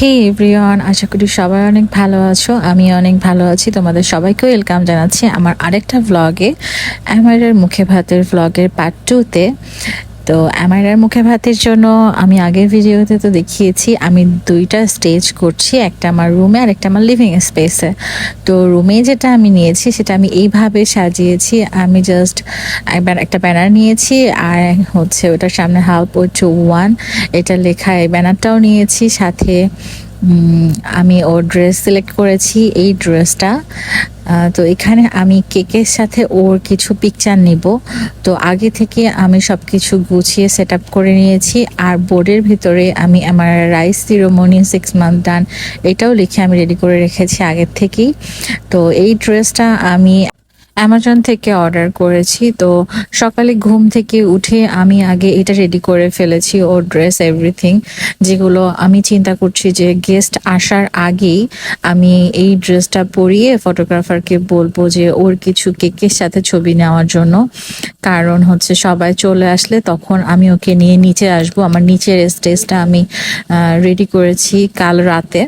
হে everyone, আশা করি সবাই অনেক ভালো আছো। আমি অনেক ভালো আছি। তোমাদের সবাইকে ওয়েলকাম জানাচ্ছি আমার আরেকটা ভ্লগে অ্যামারের মুখে ভাতের ভ্লগের পার্ট টুতে তো অ্যামাইরার মুখে ভাতের জন্য আমি আগের ভিডিওতে তো দেখিয়েছি, আমি দুইটা স্টেজ করছি, একটা আমার রুমে আর একটা আমার লিভিং স্পেসে তো রুমে যেটা আমি নিয়েছি, সেটা আমি এইভাবে সাজিয়েছি, আমি জাস্ট একবার একটা ব্যানার নিয়েছি, আর হচ্ছে ওটার সামনে হাউপ টু ওয়ান এটা লেখা এই ব্যানারটাও নিয়েছি, সাথে আমি ওর ড্রেস সিলেক্ট করেছি, এই ড্রেসটা তো এখানে আমি কেকের সাথে ওর কিছু পিকচার নিব। তো আগে থেকে আমি সব কিছু গুছিয়ে সেট আপ করে নিয়েছি। আর বোর্ডের ভিতরে আমি আমার rice ceremony six month done এটাও লিখে আমি রেডি করে রেখেছি আগের থেকেই। তো এই ড্রেসটা আমি অ্যামাজন থেকে অর্ডার করেছি, তো সকালে ঘুম থেকে উঠে আমি আগে এটা রেডি করে ফেলেছি, ওর ড্রেস এভরিথিং যেগুলো আমি চিন্তা করছি যে গেস্ট আসার আগেই আমি এই ড্রেসটা পরিয়ে ফটোগ্রাফারকে বলব যে ওর কিছু কেকের সাথে ছবি নেওয়ার জন্য। কারণ হচ্ছে সবাই চলে আসলে তখন আমি ওকে নিয়ে নিচে আসব, আমার নিচের স্টেজটা আমি রেডি করেছি কাল রাতে।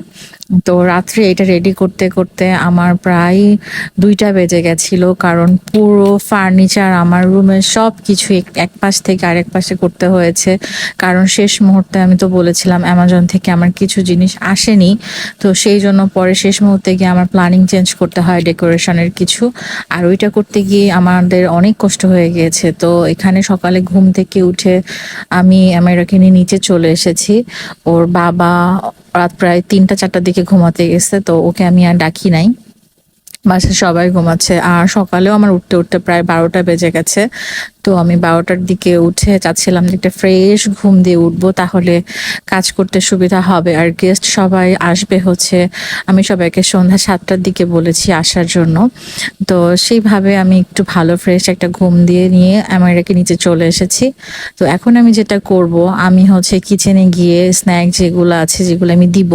তো রাত্রে এটা রেডি করতে করতে আমার প্রায় দুইটা বেজে গেছিল, কারণ পুরো ফার্নিচার আমার রুমের সব কিছু এক- পাশ থেকে আরেক পাশে করতে হয়েছে। কারণ শেষ মুহূর্তে আমি তো বলেছিলাম অ্যামাজন থেকে আমার কিছু জিনিস আসেনি। তো সেই জন্য পরে শেষ মুহূর্তে গিয়ে আমার প্ল্যানিং চেঞ্জ করতে হয় ডেকোরেশনের কিছু। আর ওইটা করতে গিয়ে আমাদের অনেক কষ্ট হয়ে গিয়েছে। তো এখানে সকালে ঘুম থেকে উঠে আমি আমেরাকে নিয়ে নিচে চলে এসেছি। ওর বাবা রাত প্রায় তিনটা, চারটার দিকে ঘুমাতে গেছে, তো ওকে আমি আর ডাকি নাই। বাসে সবাই ঘুমাচ্ছে, আর সকালেও আমার উঠতে উঠতে প্রায় বারোটা বেজে গেছে। তো আমি বারোটার দিকে উঠে চাচ্ছিলাম যে একটা ফ্রেশ ঘুম দিয়ে উঠবো, তাহলে কাজ করতে সুবিধা হবে। আর গেস্ট সবাই আসবে হচ্ছে, আমি সবাইকে সন্ধ্যা সাতটার দিকে বলেছি আসার জন্য। তো সেইভাবে আমি একটু ভালো ফ্রেশ একটা ঘুম দিয়ে নিয়ে আমেরিকাকে নিচে চলে এসেছি। তো এখন আমি যেটা করব, আমি হচ্ছে কিচেনে গিয়ে স্ন্যাক যেগুলো আছে, যেগুলো আমি দিব,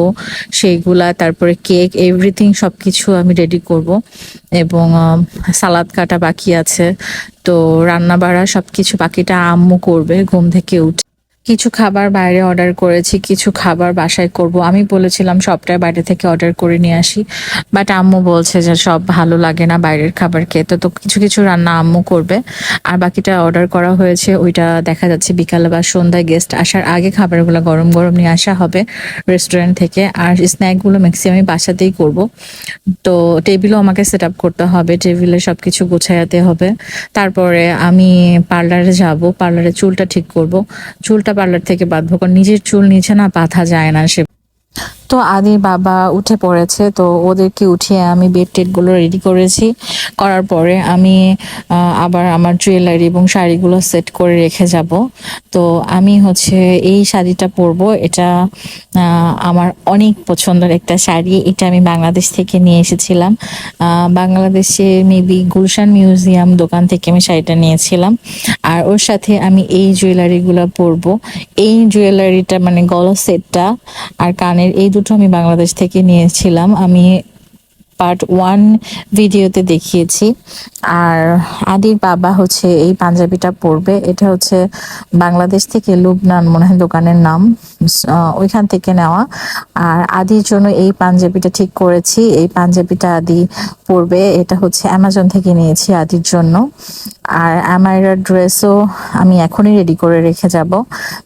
সেইগুলা, তারপরে কেক এভরিথিং সব কিছু আমি রেডি করব। এবং সালাদ কাটা বাকি আছে। তো রান্না বাড়া সবকিছু বাকিটা আম্মু করবে ঘুম থেকে উঠে। কিছু খাবার বাইরে অর্ডার করেছি, কিছু খাবার বাসায় করব। আমি বলেছিলাম সবটাই বাইরে থেকে অর্ডার করে নিয়ে আসি। বাট আম্মু বলছে যে সব ভালো লাগে না বাইরের খাবার খেতে তো কিছু কিছু রান্না আম্মু করবে। আর বাকিটা অর্ডার করা হয়েছে, ওইটা দেখা যাচ্ছে বিকালে বা সন্ধ্যায় গেস্ট আসার আগে খাবারগুলো গরম গরম নিয়ে আসা হবে রেস্টুরেন্ট থেকে। আর স্ন্যাকগুলো ম্যাক্সিমাম বাসাতেই করব। তো টেবিলও আমাকে সেট আপ করতে হবে টেবিলে সব কিছু গোছাতে হবে। তারপরে আমি পার্লারে যাব পার্লারে চুলটা ঠিক করব। চুলটা পার্লার থেকে বাঁধবো কারণ নিজের চুল নিচে না পাথা যায় না সে। তো আদির বাবা উঠে পড়েছে, তো ওদেরকে উঠিয়ে আমি বেড টেডগুলো রেডি করেছি। করার পরে আমি আবার আমার জুয়েলারি এবং শাড়িগুলো সেট করে রেখে যাব। তো আমি হচ্ছে এই শাড়িটা পরবো। এটা আমার অনেক পছন্দের একটা শাড়ি। এটা আমি বাংলাদেশ থেকে নিয়ে এসেছিলাম। বাংলাদেশে মেবি গুলশান মিউজিয়াম দোকান থেকে আমি শাড়িটা নিয়েছিলাম। আর ওর সাথে আমি এই জুয়েলারিগুলো পরব। এই জুয়েলারিটা মানে গলা সেটটা আর কানের এই দুটো আমি বাংলাদেশ থেকে নিয়েছিলাম। আমি পার্ট ওয়ান ভিডিওতে দেখিয়েছি। আর আদির বাবা হচ্ছে এই পাঞ্জাবিটা পরবে এটা হচ্ছে বাংলাদেশ থেকে লুবনান মনে হয় দোকানের নাম। ওইখান থেকে নেওয়া। আর আদির জন্য এই পাঞ্জাবিটা ঠিক করেছি। এই পাঞ্জাবিটা আদি পরবে এটা হচ্ছে অ্যামাজন থেকে নিয়েছি আদির জন্য। আর আমার ড্রেসও আমি এখনই রেডি করে রেখে যাব।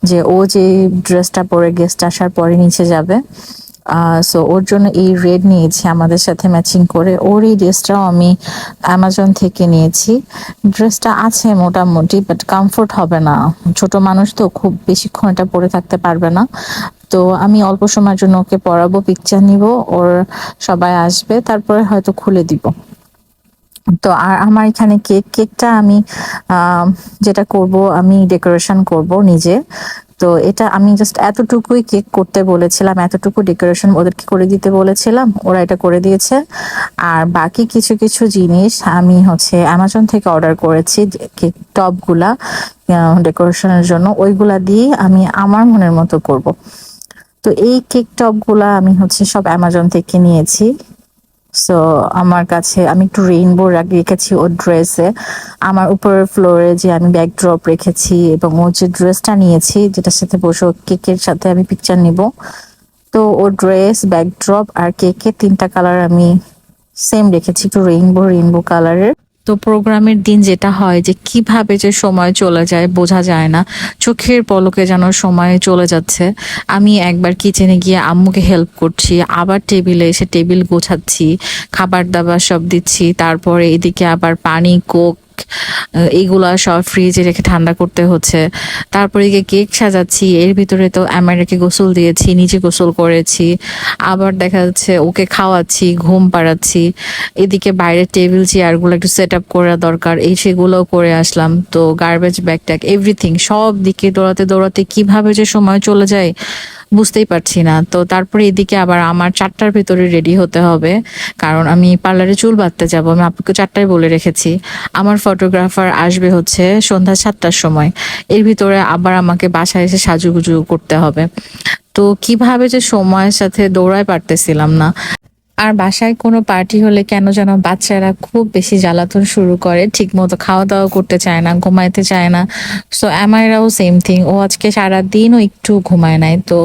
যে ও যে ড্রেসটা পরে গেস্ট আসার পরে নিচে যাবে। সো ওর জন্য এই রেড নিয়েছি, আমাদের সাথে ম্যাচিং করে। ওর এই ড্রেসটাও আমি অ্যামাজন থেকে নিয়েছি। ড্রেসটা আছে মোটামুটি বাট কমফোর্ট হবে না। ছোট মানুষ তো খুব বেশিক্ষণ এটা পরে থাকতে পারবে না। তো আমি অল্প সময়ের জন্য ওকে পরাবো পিকচার নিব, ওর সবাই আসবে, তারপরে হয়তো খুলে দিব। তো আর আমার এখানে কেক কেকটা আমি যেটা করব, আমি ডেকোরেশন করব নিজে। তো এটা আমি জাস্ট এতটুকুই কেক করতে বলেছিলাম, এতটুকু ডেকোরেশন ওদেরকে করে দিতে বলেছিলাম, ওরা এটা করে দিয়েছে। আর বাকি কিছু কিছু জিনিস আমি হচ্ছে অ্যামাজন থেকে অর্ডার করেছি কেক টপগুলা ডেকোরেশনের জন্য। ওইগুলা দিয়ে আমি আমার মনের মতো করব। তো এই কেক টপগুলা আমি হচ্ছে সব অ্যামাজন থেকে নিয়েছি। সো আমার কাছে, আমি একটু রেইনবো রেখেছি ওর ড্রেসে আমার উপরের ফ্লোরে যে আমি ব্যাক ড্রপ রেখেছি এবং ও যে ড্রেসটা নিয়েছি, যেটার সাথে বসে কেকের সাথে আমি পিকচার নিব। তো ও ড্রেস ব্যাকড্রপ আর কেকের তিনটা কালার আমি সেম রেখেছি, একটু রেইনবো রেইনবো কালারের তো প্রোগ্রামের দিন যেটা হয়, যে কীভাবে যে সময় চলে যায় বোঝা যায় না। চোখের পলকে যেন সময় চলে যাচ্ছে। আমি একবার কিচেনে গিয়ে আম্মুকে হেল্প করছি, আবার টেবিলে এসে টেবিল গোছাচ্ছি খাবার দাবার সব দিচ্ছি, তারপরে এদিকে আবার পানি কোক আহ, এইগুলা সব ফ্রিজে রেখে ঠান্ডা করতে হচ্ছে। তারপরে গিয়ে কেক সাজাচ্ছি এর ভিতরে তো অ্যামারাকে গোসল দিয়েছি নিজে গোসল করেছি। আবার দেখা যাচ্ছে ওকে খাওয়াচ্ছি ঘুম পাড়াচ্ছি। এদিকে বাইরের টেবিল চেয়ারগুলো একটু সেট আপ করা দরকার এই সেগুলোও করে আসলাম। তো গার্বেজ ব্যাগ ট্যাগ এভরিথিং সব দিকে দৌড়াতে দৌড়াতে কীভাবে যে সময় চলে যায় বুঝতেই পারছি না। তো তারপরে এদিকে আবার আমার চারটার ভিতরে রেডি হতে হবে। কারণ আমি পার্লারে চুল বাঁধতে যাব। আমি আপনাকে চারটায় বলে রেখেছি। আমার ফটোগ্রাফার আসবে হচ্ছে সন্ধ্যা সাতটার সময়। এর ভিতরে আবার আমাকে বাসায় এসে সাজুগুজু করতে হবে। তো কীভাবে যে সময়ের সাথে দৌড়ায় পারতেছিলাম না। আর বাসায় কোনো পার্টি হলে কেন যেন বাচ্চারা খুব বেশি জ্বালাতন শুরু করে ঠিক মতো খাওয়া দাওয়া করতে চায় না, ঘুমাইতে চায় না। সো আমারাও সেম থিং ও আজকে সারা দিনও একটু ঘুমায় নাই। তো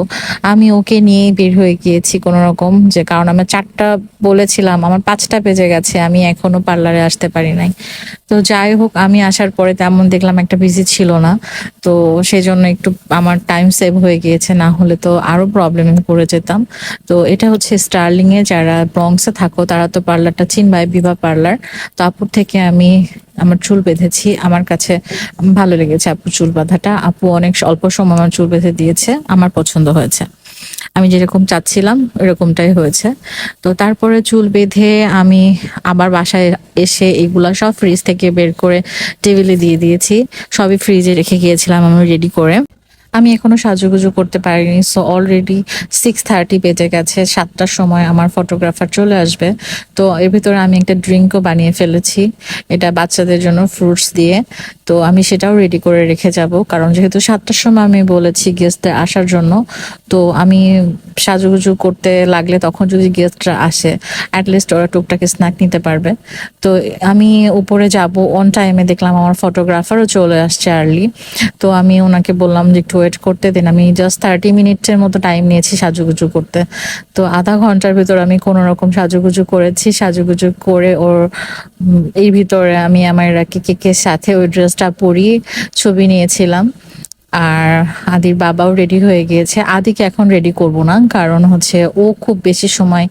আমি ওকে নিয়েই বের হয়ে গিয়েছি কোনো রকম যে কারণ আমি চারটা বলেছিলাম, আমার পাঁচটা বেজে গেছে, আমি এখনও পার্লারে আসতে পারি নাই। তো যাই হোক, আমি আসার পরে তেমন দেখলাম একটা বিজি ছিল না। তো সেই জন্য একটু আমার টাইম সেভ হয়ে গিয়েছে, না হলে তো আরও প্রবলেমে পড়ে যেতাম। তো এটা হচ্ছে স্টার্লিং এ যারা ব্রংসে থাকো, তারা তো পার্লারটা চিনবাই, বিভা পার্লার। তো আপুর থেকে আমি আমার চুল বেঁধেছি। আমার কাছে ভালো লেগেছে আপুর চুল বাঁধাটা। আপু অনেক অল্প সময় আমার চুল বেঁধে দিয়েছে। আমার পছন্দ হয়েছে। আমি যেরকম চাচ্ছিলাম, এরকমটাই হয়েছে। তো তারপরে চুল বেঁধে আমি আবার বাসায় এসে এগুলা সব ফ্রিজ থেকে বের করে টেবিলে দিয়ে দিয়েছি। সবই ফ্রিজে রেখে গিয়েছিলাম আমি রেডি করে। আমি এখনও সাজুগুজু করতে পারিনি সো অলরেডি সিক্স থার্টি বেজে গেছে, সাতটার সময় আমার ফটোগ্রাফার চলে আসবে। তো এর ভিতরে আমি একটা ড্রিঙ্কও বানিয়ে ফেলেছি, এটা বাচ্চাদের জন্য ফ্রুটস দিয়ে। তো আমি সেটাও রেডি করে রেখে যাব, কারণ যেহেতু সাতটার সময় আমি বলেছি গেস্টদের আসার জন্য, তো আমি সাজুগুজু করতে লাগলে তখন যদি গেস্টরা আসে অ্যাটলিস্ট ওরা টুকটাক স্ন্যাক নিতে পারবে। তো আমি উপরে যাব অন টাইমে দেখলাম আমার ফটোগ্রাফারও চলে আসছে আর্লি তো আমি ওনাকে বললাম যে একটু ওয়েট করতে দেন। আমি জাস্ট থার্টি মিনিটের মতো টাইম নিয়েছি সাজুগুজু করতে। তো আধা ঘণ্টার ভিতর আমি কোনো রকম সাজুগুজু করেছি। সাজুগুজু করে ওর এই ভিতরে আমি আমার কেকের সাথে ওই ড্রেসটা পরিয়ে ছবি নিয়েছিলাম। আর আদির বাবাও রেডি হয়ে গিয়েছে। আদিকে এখন রেডি করব না, কারণ হচ্ছে ও খুব বেশি সময়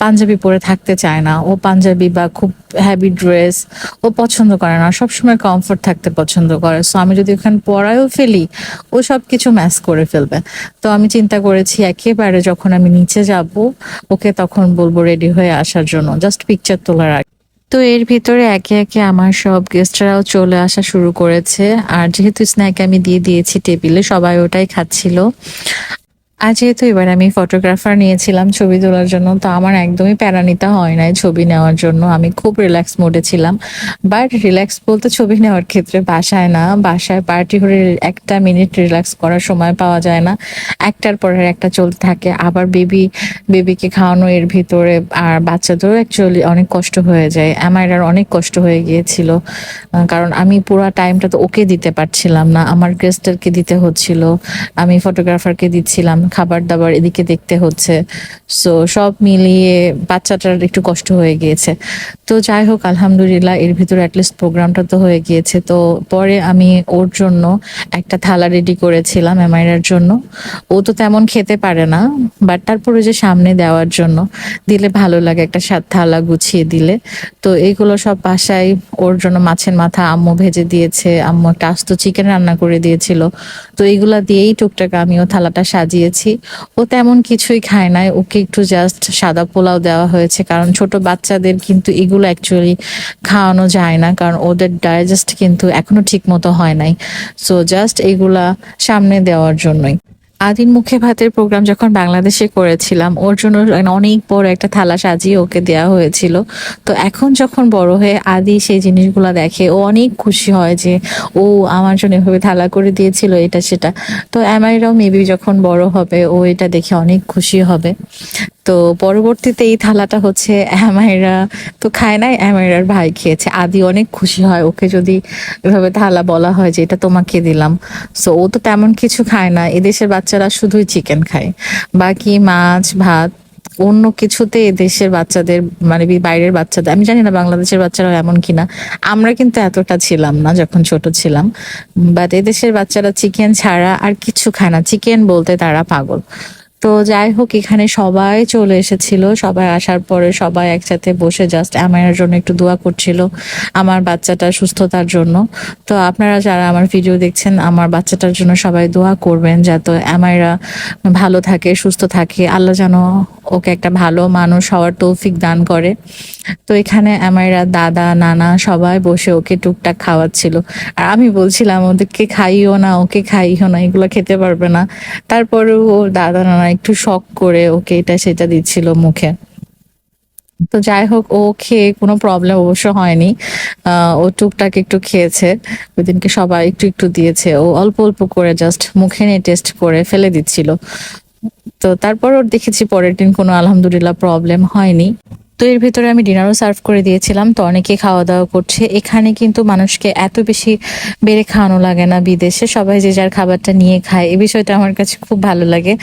পাঞ্জাবি পরে থাকতে চায় না। ও পাঞ্জাবি বা খুব হ্যাভি ড্রেস ও পছন্দ করে না। সবসময় কমফোর্ট থাকতে পছন্দ করে। সো আমি যদি ওখানে পরায়ও ফেলি, ও সব কিছু ম্যাচ করে ফেলবে। তো আমি চিন্তা করেছি, একেবারে যখন আমি নিচে যাব, ওকে তখন বলব রেডি হয়ে আসার জন্য। জাস্ট পিকচার তোলার আগে। তো এর ভিতরে একে একে আমার সব গেস্টরাও চলে আসা শুরু করেছে। আর যেহেতু স্ন্যাক আমি দিয়ে দিয়েছি টেবিলে সবাই ওটাই খাচ্ছিল। আর যেহেতু এবার আমি ফটোগ্রাফার নিয়েছিলাম ছবি তোলার জন্য, তো আমার একদমই প্যারা নিতে হয় নাই ছবি নেওয়ার জন্য। আমি খুব রিল্যাক্স মোডে ছিলাম। বাট রিল্যাক্স বলতে ছবি নেওয়ার ক্ষেত্রে বাসায় না। বাসায় পার্টি করে একটা মিনিট রিল্যাক্স করার সময় পাওয়া যায় না। একটার পর একটা চলতে থাকে। আবার বেবি বেবিকে খাওয়ানো এর ভিতরে আর বাচ্চাদেরও অ্যাকচুয়ালি অনেক কষ্ট হয়ে যায়। আমার আর অনেক কষ্ট হয়ে গিয়েছিল। কারণ আমি পুরো টাইমটা তো ওকে দিতে পারছিলাম না। আমার গেস্টারকে দিতে হচ্ছিল। আমি ফটোগ্রাফারকে দিচ্ছিলাম। খাবার দাবার এদিকে দেখতে হচ্ছে। সো সব মিলিয়ে বাচ্চাটার একটু কষ্ট হয়ে গিয়েছে। তো যাই হোক, আলহামদুলিল্লাহ, এর ভিতরে অ্যাটলিস্ট প্রোগ্রামটা তো হয়ে গিয়েছে। তো পরে আমি ওর জন্য একটা থালা রেডি করেছিলাম এমআইরার জন্য। ও তো তেমন খেতে পারে না বাট তারপরে যে সামনে দেওয়ার জন্য দিলে ভালো লাগে একটা সাত থালা গুছিয়ে দিলে। তো এইগুলো সব বাসায় ওর জন্য মাছের মাথা আম্মু ভেজে দিয়েছে, আম্মু একটা আস্ত চিকেন রান্না করে দিয়েছিল। তো এইগুলা দিয়েই টুকটাক আমিও থালাটা সাজিয়েছি। ও তেমন কিছুই খায় নাই। ওকে একটু জাস্ট সাদা পোলাও দেওয়া হয়েছে, কারণ ছোট বাচ্চাদের কিন্তু এগুলো অ্যাকচুয়ালি খাওয়ানো যায় না, কারণ ওদের ডাইজেস্ট কিন্তু এখনও ঠিক মতো হয় নাই। সো জাস্ট এগুলা সামনে দেওয়ার জন্যই। আদির মুখে ভাতের প্রোগ্রাম যখন বাংলাদেশে করেছিলাম, ওর জন্য অনেক বড় একটা থালা সাজিয়ে ওকে দেওয়া হয়েছিল। তো এখন যখন বড় হয়ে আদি সেই জিনিসগুলো দেখে, ও অনেক খুশি হয় যে ও আমার জন্য এভাবে থালা করে দিয়েছিল, এটা সেটা। তো অ্যামাইরাও মেবি যখন বড় হবে ও এটা দেখে অনেক খুশি হবে। তো পরবর্তীতে এই থালাটা হচ্ছে অ্যামাইরা। তো খায় নাই, অ্যামাইরার ভাই খেয়েছে। আদি অনেক খুশি হয় ওকে যদি এভাবে থালা বলা হয় যে এটা তোমাকে দিলাম। সো ও তো তেমন কিছু খায় না। এদেশের বাচ্চারা শুধুই চিকেন খায়। বাকি মাছ, ভাত, অন্য কিছুতে দেশের বাচ্চাদের মানে বাইরের বাচ্চাদের, আমি জানি না বাংলাদেশের বাচ্চারা এমন কিনা। আমরা কিন্তু এতটা ছিলাম না যখন ছোট ছিলাম। বাট এদেশের বাচ্চারা চিকেন ছাড়া আর কিছু খায় না। চিকেন বলতে তারা পাগল। তো যাই হোক, এখানে সবাই চলে এসেছিল। সবাই আসার পরে সবাই একসাথে বসে জাস্ট আমার জন্য একটু দোয়া করছিল আমার বাচ্চাটার সুস্থতার জন্য। তো আপনারা যারা আমার ভিডিও দেখছেন, আমার বাচ্চাটার জন্য সবাই দোয়া করবেন যাতে আমায়রা ভালো থাকে, সুস্থ থাকে। আল্লাহ যেন ওকে একটা ভালো মানুষ হওয়ার তৌফিক দান করে। তো এখানে আমায়রা দাদা, নানা সবাই বসে ওকে টুকটাক খাওয়াচ্ছিল। আর আমি বলছিলাম, ওদেরকে খাইও না, ওকে খাইও না, এগুলো খেতে পারবে না। তারপরেও ওর দাদা, নানা একটু শখ করে ওকে এটা সেটা দিচ্ছিল মুখে। তো যাই হোক, ও খেয়ে কোনো প্রবলেম অবশ্য হয়নি। ও টুকটাক একটু খেয়েছে ওই দিনকে সবাই একটু একটু দিয়েছে। ও অল্প অল্প করে জাস্ট মুখে নিয়ে টেস্ট করে ফেলে দিচ্ছিল। তো তারপর ওর দেখেছি পরের দিন কোনো আলহামদুলিল্লাহ প্রবলেম হয়নি। তো এর ভিতরে আমি ডিনারও সার্ভ করে দিয়েছিলাম, তো অনেকে খাওয়া দাওয়া করছে। এখানে কিন্তু মানুষকে এত বেশি বেড়ে খাওয়ানো লাগে না বিদেশে, সবাই যে যার খাবারটা নিয়ে খায়, এই বিষয়টা আমার কাছে খুব ভালো লাগে।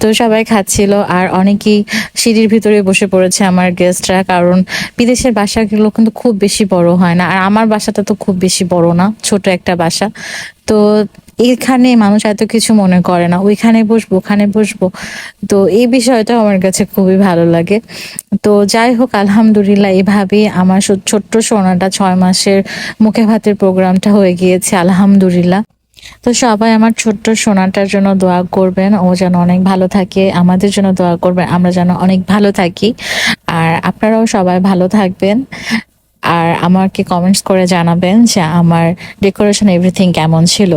তো সবাই খাচ্ছিল, আর অনেকেই সিঁড়ির ভিতরে বসে পড়েছে আমার গেস্টরা কারণ বিদেশের বাসাগুলো কিন্তু খুব বেশি বড় হয় না, আর আমার বাসাটা তো খুব বেশি বড় না, ছোট একটা বাসা। তো এখানে মানুষ এত কিছু মনে করে না। ওইখানে বসবো, ওখানে বসবো। তো এই বিষয়টা আমার কাছে খুবই ভালো লাগে। তো যাই হোক, আলহামদুলিল্লাহ এভাবেই আমার ছোট্ট সোনাটা ছয় মাসের মুখে ভাতের প্রোগ্রামটা হয়ে গিয়েছে, আলহামদুলিল্লাহ। তো সবাই আমার ছোট্ট সোনাটার জন্য দোয়া করবেন। ও যেন অনেক ভালো থাকে, আমাদের জন্য দোয়া করবেন। আমরা যেন অনেক ভালো থাকি। আর আপনারাও সবাই ভালো থাকবেন। আর আমাকে কমেন্টস করে জানাবেন যে আমার ডেকোরেশন এভরিথিং কেমন ছিল।